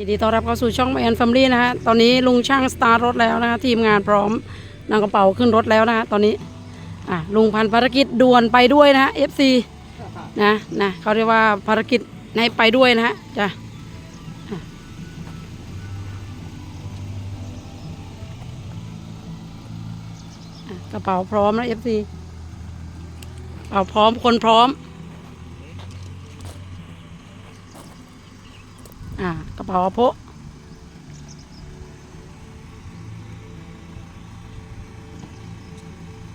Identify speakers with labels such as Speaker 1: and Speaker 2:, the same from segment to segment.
Speaker 1: ยินดีต้อนรับเข้าสู่ช่องแอนแฟมลี่นะฮะ ตอนนี้ลุงช่างสตาร์รถแล้วนะฮะทีมงานพร้อมนำกระเป๋าขึ้นรถแล้วนะฮะตอนนี้อะลุงพันภารกิจด่วนไปด้วยนะฮะ FC นะนะเขาเรียกว่าภารกิจให้ไปด้วยนะฮะจ้ะกระเป๋าพร้อมนะ FC กระเป๋าพร้อมคนพร้อม อ่า ระเป๋าอาโพะ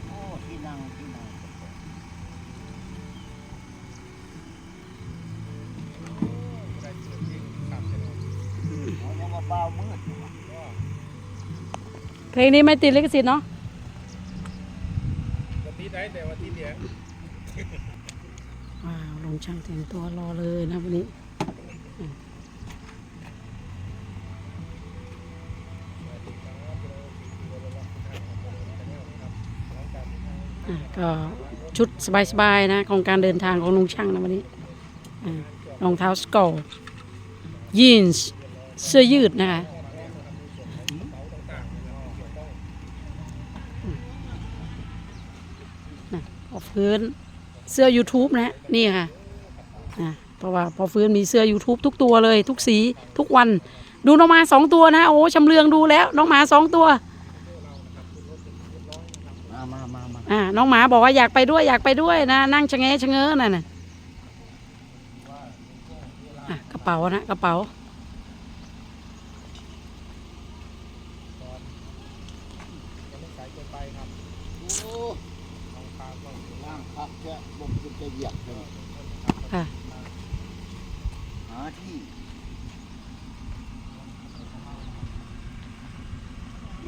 Speaker 2: โอ้ที่นั่งที่นั่งเอายังมาเบามืดอยู่ว่ะ
Speaker 1: เพลงนี้ไม่ติดลิขสิทธิ์เนาะ
Speaker 3: วันที่ได้แต่วันที่เดียว
Speaker 1: ว้าวลงช่างแต่งตัวรอเลยนะวันนี้อืมอะ ก็ชุดสบายๆนะของการเดินทางของลุงช่างนะวันนี้รองเท้าสกอลยีนส์เสื้อยืดนะคะพอฟื้นเสื้อ YouTube นะนี่ค่ะเพราะว่าพอฟื้นมีเสื้อ YouTube ทุกตัวเลย ทุกสีทุกวัน ดูน้องมาสองตัวนะ โอ้ชำเลืองดูแล้ว น้องหมาสองตัว
Speaker 2: มามามามา
Speaker 1: อ่าน้องหมาบอกว่าอยากไปด้วยอยากไปด้วยนะนั่งชะเง้ชะเง้อนั่นน่ะกระเป๋านะกระเป๋า
Speaker 3: ยังไม่สายเกินไปครับ
Speaker 2: โอ้
Speaker 3: ต้องพาต้อง
Speaker 2: นั่งพักแค่บกจะเหยียบเลย
Speaker 1: ค่ะ
Speaker 2: หาที่
Speaker 3: อย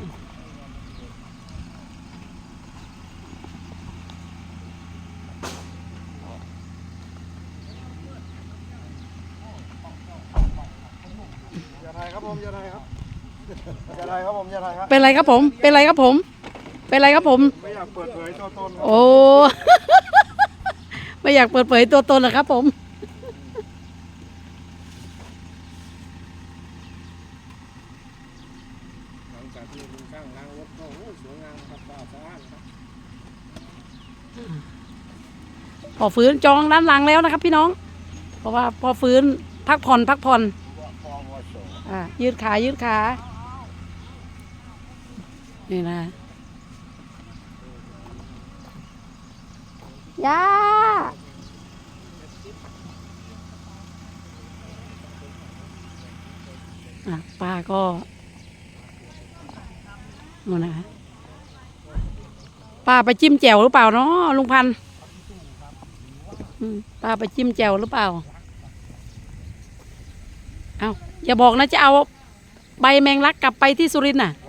Speaker 3: ่าถ่ายครับผมอย่าถ่ายครับอย่าถ่ายครับผมอย่าถ่ายครับ
Speaker 1: เป็นไรครับผม เป็นไรครับผม เป็นไรครับผม
Speaker 3: ไม่อยากเปิดเผยตัวตนครับ
Speaker 1: โอ้ ไม่อยากเปิดเผยตัวตนเหรอครับผม
Speaker 3: หลังจากที่ลุงช่างล้างรถก็โอ้สวยงามครับสะอาดสะอ้านครับ
Speaker 1: พอฟื้นจองด้านหลังแล้วนะครับ พี่น้อง เพราะว่าพอฟื้นพักผ่อนพักผ่อน
Speaker 2: ว่าพอวส
Speaker 1: อะยืดขายืดขา นี่นะย่าป้าก็นู่นนะป้าไปจิ้มแจ่วหรือเปล่าเนาะลุงพันป้าไปจิ้มแจ่วหรือเปล่า เอาอย่าบอกนะจะเอาใบแมงลักกลับไปที่สุรินทร์น่ะ
Speaker 3: เ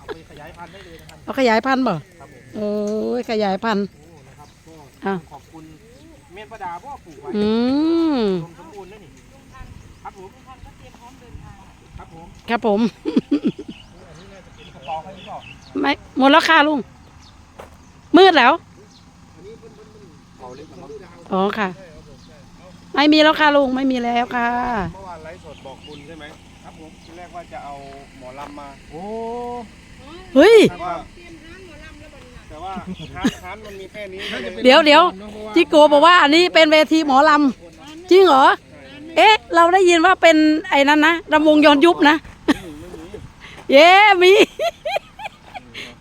Speaker 3: อาไปขยายพันธุ์ได้เลยนะครับ
Speaker 1: เอาขยายพันธุ์บ่
Speaker 3: ครับผม
Speaker 1: โอ้ยขยายพันธุ์
Speaker 3: โอ้นะครับก็
Speaker 1: อะ
Speaker 3: ขอบคุณเมียนประดาพ่อปลูกไว้
Speaker 1: อืม
Speaker 3: รวมสมบูรณ์แล้วนี่ครับผมครับผม
Speaker 1: ครับผม
Speaker 3: อันนี้น่าจะเป็นกระเป๋าให้หรือเปล่า
Speaker 1: ไม่หมดแล้วค่ะลุง มืดแล้ว
Speaker 3: เขาเล็กนะครับ
Speaker 1: อ๋อค่ะ ไม่มีแล้วค่ะลุงไม่มีแล้วค่ะ
Speaker 3: เมื่อวานไลฟ์สดบอกคุณใช่ไหมครับผมทีแรกว่าจะเอาหมอลำมา
Speaker 2: โอ้
Speaker 1: เฮ้ย
Speaker 3: แต่ว่าแต่ว่าฮานฮานมันมีแค่นี้ก็ล
Speaker 1: เดี๋ยวเดี๋ยวจิโกบอกว่าอันนี้เป็นเวทีหมอลำจริงเหรอเอ๊ะ เราได้ยินว่าเป็นไอ้นั้นนะรำวงย้อนยุบนะ เย้มี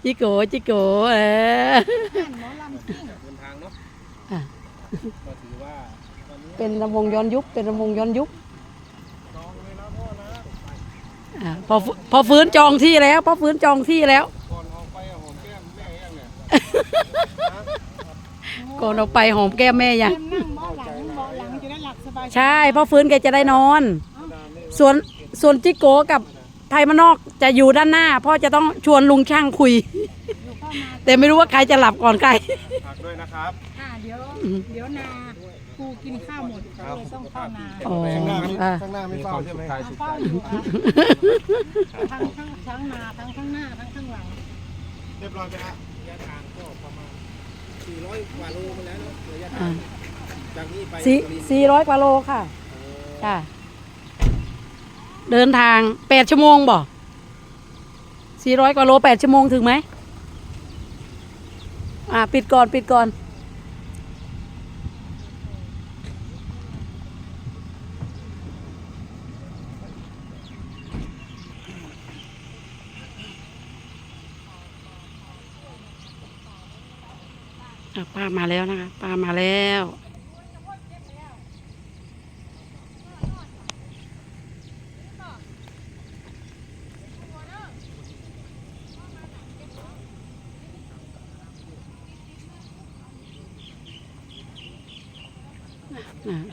Speaker 1: จิโกจิโกเออ
Speaker 3: เดินทางเนาะ
Speaker 1: อะ
Speaker 3: ก็ถือว่าวันนี้
Speaker 1: เป็นรำวงย้อนยุบเป็นรำวงย้อนยุบ
Speaker 3: น้องเลยนะพ่อนะ
Speaker 1: อ่าพอพอฟื้นจองที่แล้วพอฟื้นจองที่แล้ว
Speaker 3: ก่อนออกไปอะหอมแก้มแม่ยังเนี่ย
Speaker 1: ก่อนออกไปหอมแก้มแม่ยัง
Speaker 4: นั่งเบาะหลังเบาะหลังจะได้หลับสบาย
Speaker 1: ใช่พอฟื้นแกจะได้นอน ส่วนส่วนจิโกกับไทยมานอกจะอยู่ด้านหน้าพ่อจะต้องชวนลุงช่างคุย
Speaker 4: อยู่เข้ามา
Speaker 1: แต่ไม่รู้ว่าใครจะหลับก่อนใคร
Speaker 3: ฝากด้วยนะครับ
Speaker 4: ค่ะเดี๋ยว เดี๋ยวนาปู กินข้าวหมดก็เลยต้องเข้านา
Speaker 1: อ๋อ
Speaker 3: ข้างหน้าไม่
Speaker 1: อะ
Speaker 3: ข้างหน้าไม่เฝ้าใช่ไหม
Speaker 4: เอาเฝ้าอยู่ค่ะทั้งทั้งทั้งนาทั้งข้างหน้าทั้งข้างหลัง
Speaker 3: เรียบร้อยไหมฮะระยะทางก็ประมาณ400กว่าโลมาแล้วเนอะระยะทา
Speaker 1: อะ
Speaker 3: งจากนี้ไป
Speaker 1: สี่
Speaker 3: สุรินทร์
Speaker 1: สี่ร้อยกว่าโลค่ะจ้า
Speaker 3: โเดิ
Speaker 1: นทางแปดชั่วโมงบ่สี่ร้อยกว่าโลแปดชั่วโมงถึงไหมอ่า ปิดก่อนปิดก่อน ป้ามาแล้วนะคะ ป้ามาแล้ว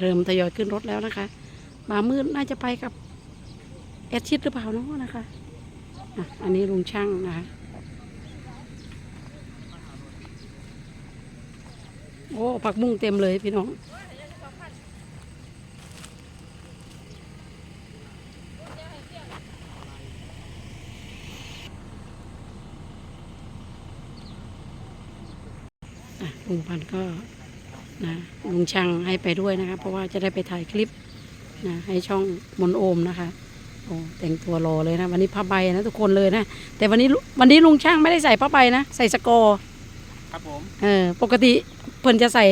Speaker 1: เริ่มทยอยขึ้นรถแล้วนะคะมามืดน่าจะไปกับแอดชิดหรือเปล่าเนาะนะคะ อันนี้ลุงช่างนะคะ โอ้ผักบุ้งเต็มเลยพี่น้องอะลุงพันธุ์ก็นะลุงช่างให้ไปด้วยนะคะ เพราะว่าจะได้ไปถ่ายคลิปนะให้ช่องมนโอมนะคะโอ้แต่งตัวรอเลยนะ วันนี้ผ้าใบนะทุกคนเลยนะ แต่วันนี้ลุวันนี้ลุงช่างไม่ได้ใส่ผ้าใบนะ ใส่สกอร์
Speaker 3: ครับผม
Speaker 1: เออปกติ เพิ่นจะใส่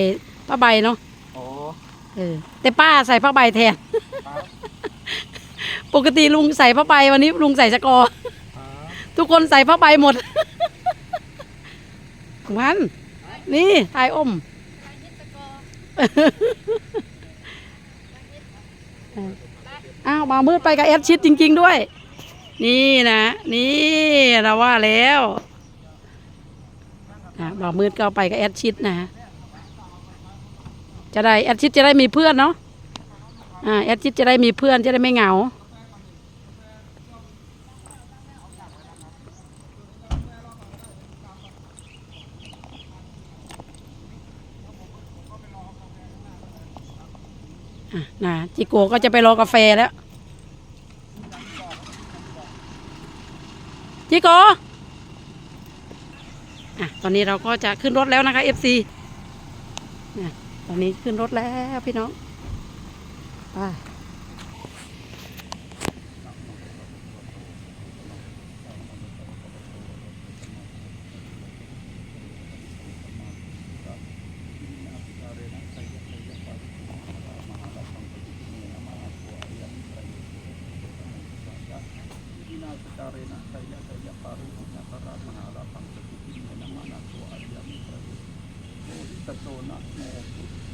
Speaker 1: ผ้าใบเนาะ
Speaker 3: โอ้
Speaker 1: เออแต่ป้าใส่ผ้าใบแทน
Speaker 3: ครับ
Speaker 1: ปกติลุงใส่ผ้าใบวันนี้ลุงใส่สกอร์
Speaker 3: ครับ
Speaker 1: ทุกคนใส่ผ้าใบหมดวันนี่ทายอม อ้าวมามืดไปกับแอดชิดจริง ๆด้วย นี่นะ นี่เราว่าแล้วนะบ่าวมืดก็ไปกับแอดชิดนะ จะได้แอดชิดจะได้มีเพื่อนเนาะอ่าแอดชิดจะได้มีเพื่อนจะได้ไม่เหงาอะนะจิโกก็จะไปรอกาแฟแล้ว จิโกอะตอนนี้เราก็จะขึ้นรถแล้วนะคะ FC นะต อนนี้ขึ้นรถแล้วพี่น้องไป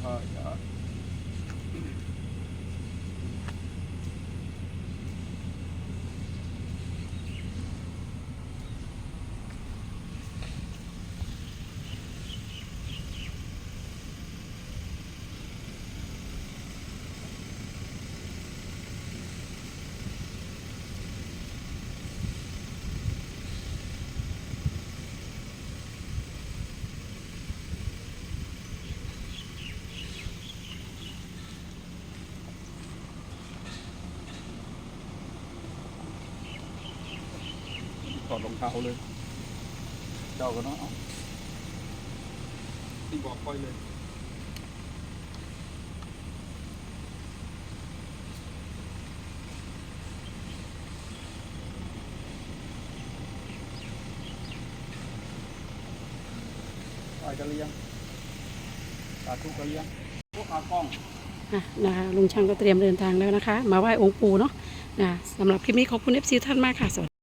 Speaker 1: はいはい。
Speaker 2: ถอดรองเท้าเลยเจ้าก็เนาะเอาที่บอกค่อยเลยไปกันเลี้ยงสาธุกันเลี้ยงพวกขากล้อง
Speaker 1: อะนะคะลุงช่างก็เตรียมเดินทางแล้วนะคะ มาไหว้องค์ปู่เนาะนะสำหรับคลิปนี้ขอบคุณ FC ท่านมากค่ะสวัสดี